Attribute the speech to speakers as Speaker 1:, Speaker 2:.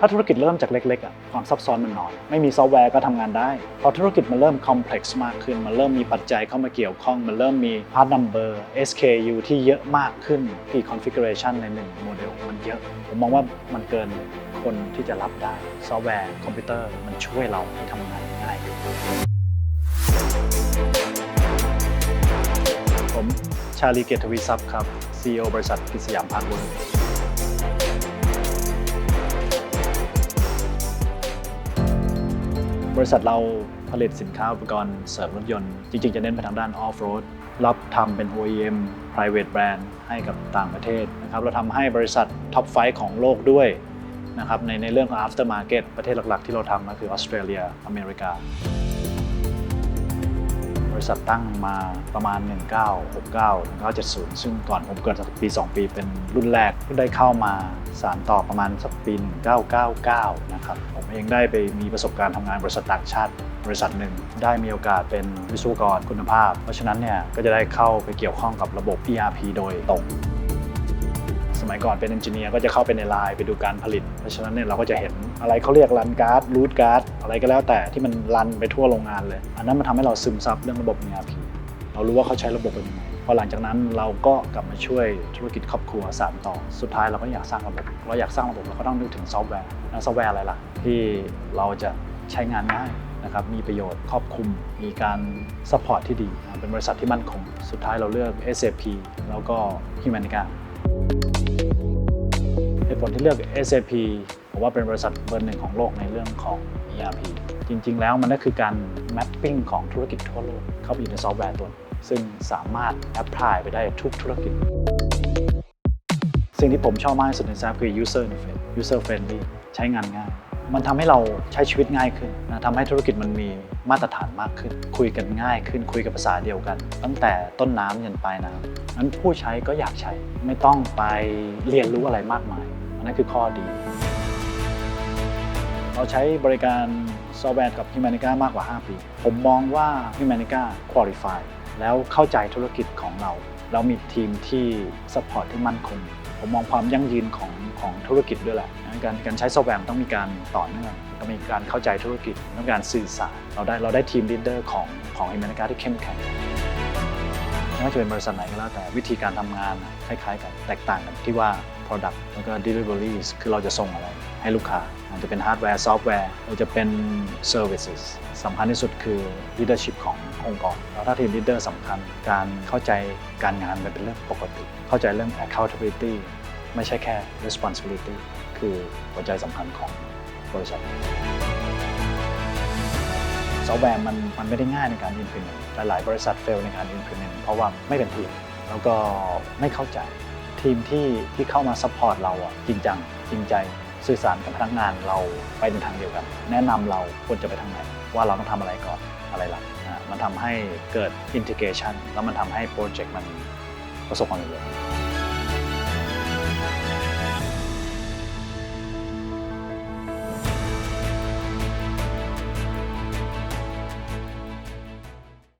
Speaker 1: ถ้าธุรกิจเริ่มจากเล็กๆอะความซับซ้อนมันน้อย ไม่มีซอฟต์แวร์ก็ทำงานได้ พอธุรกิจมันเริ่มคอมเพล็กซ์มากขึ้น มันเริ่มมีปัจจัยเข้ามาเกี่ยวข้อง มันเริ่มมี part number SKU ที่เยอะมากขึ้นกี่ configuration ในหนึ่งโมเดลมันเยอะ ผมมองว่ามันเกินคนที่จะรับได้ ซอฟต์แวร์คอมพิวเตอร์มันช่วยเราให้ทำงานง่ายผมชาลีเกตทวีทรัพย์ครับ CEO บริษัทกิจสยามพาร์ทเวิร์ บริษัทเราผลิตสินค้าอุปกรณ์เสริมรถยนต์ จริงๆ จะเน้นไปทางด้านออฟโรดรับทำเป็น OEM private brand ให้กับต่างประเทศนะครับเราทำให้บริษัทท็อปไฟของโลกด้วยนะครับในในเรื่องของ after market ประเทศหลักๆ ที่เราทำก็คือออสเตรเลียอเมริกา ริษัทตั้งมาประมาณ 1969 1970 ซึ่งก่อนผมเกิดสักปี 2 ปีเป็นรุ่นแรกได้เข้ามาสารต่อประมาณสักปี 1999 นะครับ ผมเองได้ไปมีประสบการณ์ทำงานบริษัทต่างชาติบริษัทหนึ่งได้มีโอกาสเป็นวิศวกรคุณภาพ เพราะฉะนั้นเนี่ยก็จะได้เข้าไปเกี่ยวข้องกับระบบ ERP โดยตรง สมัยก่อนเป็นเอนจิเนียร์ก็จะเข้าไปในไลน์ไปดูการผลิต เพราะฉะนั้นเนี่ยเราก็จะเห็นอะไรเขาเรียกรันการ์ดรูทการ์ดอะไรก็แล้วแต่ที่มันรันไปทั่วโรงงานเลย อันนั้นมันทำให้เราซึมซับเรื่องระบบ ERP เรารู้ว่าเขาใช้ระบบเป็นยังไงพอหลังจากนั้นเราก็กลับมาช่วยธุรกิจครอบครัวสานต่อ สุดท้ายเราก็อยากสร้างระบบ เราอยากสร้างระบบเราก็ต้องนึกถึงซอฟต์แวร์แล้วซอฟต์แวร์อะไรล่ะ ที่เราจะใช้งานง่ายนะครับ มีประโยชน์ครอบคลุม มีการซัพพอร์ตที่ดี เป็นบริษัทที่มั่นคง สุดท้ายเราเลือก SAP แล้วก็ Humanica เหตุผลที่เลือก SAP ผมว่าเป็นบริษัทเบอร์หนึ่งของโลกในเรื่องของ ERP จริง ๆ แล้วมันก็คือการ mapping ของธุรกิจทั่วโลก เข้าไปอยู่ในซอฟต์แวร์ตัวนึ่งซึ่งสามารถ apply ไปได้ทุกธุรกิจ สิ่งที่ผมชอบมากที่สุดใน SAP คือ user interface user friendly ใช้งานง่าย มันทำให้เราใช้ชีวิตง่ายขึ้นนะทำให้ธุรกิจมันมีมาตรฐานมากขึ้น คุยกันง่ายขึ้น คุยกับภาษาเดียวกัน ตั้งแต่ต้นน้ำยันปลายน้ำนั้นผู้ใช้ก็อยากใช้ไม่ต้องไปเรียนรู้อะไรมากมาย อันนั้นคือข้อดี เราใช้บริการซอฟต์แวร์กับ Humanica มากกว่า 5 ปี ผมมองว่า Humanica qualify แล้วเข้าใจธุรกิจของเรา เรามีทีมที่ support ที่มั่นคง ผมมองความยั่งยืนของของธุรกิจด้วยแหละ การการใช้ซอฟต์แวร์ต้องมีการต่อเนื่องต้องมีการเข้าใจธุรกิจต้องการสื่อสาร เราได้เราได้ทีมลีดเดอร์ของของ Humanica ที่เข้มแข็งไม่ว่าจะเป็นบริษัทไหนก็แล้วแต่วิธีการทำงานคล้ายๆกันแตกต่างกันที่ว่า Product แล้วก็ Deliveries คือเราจะส่งอะไรให้ลูกค้าอาจจะเป็นฮาร์ดแวร์ซอฟต์แวร์หรือจะเป็น Services สำคัญที่สุดคือ Leadership ขององค์กรแล้วถ้าทีม Leader สำคัญการเข้าใจการงานเป็นเรื่องปกติ เข้าใจเรื่อง accountability ไม่ใช่แค่ responsibility คือหัวใจสำคัญของบริษัทซอฟต์แวร์มันมันไม่ได้ง่ายในการ implement หลายๆบริษัท fail ในการ implement เพราะว่าไม่เป็นทีมแล้วก็ไม่เข้าใจ ทีมที่ที่เข้ามาซัพพอร์ตเราอะจริงจังจริงใจสื่อสารกับพนักงานเราไปในทางเดียวกัน แนะนำเราควรจะไปทางไหน ว่าเราต้องทำอะไรก่อนอะไรหลังนะมันทำให้เกิด integration แล้วมันทำให้โปรเจกต์มันประสบความสำเร็จ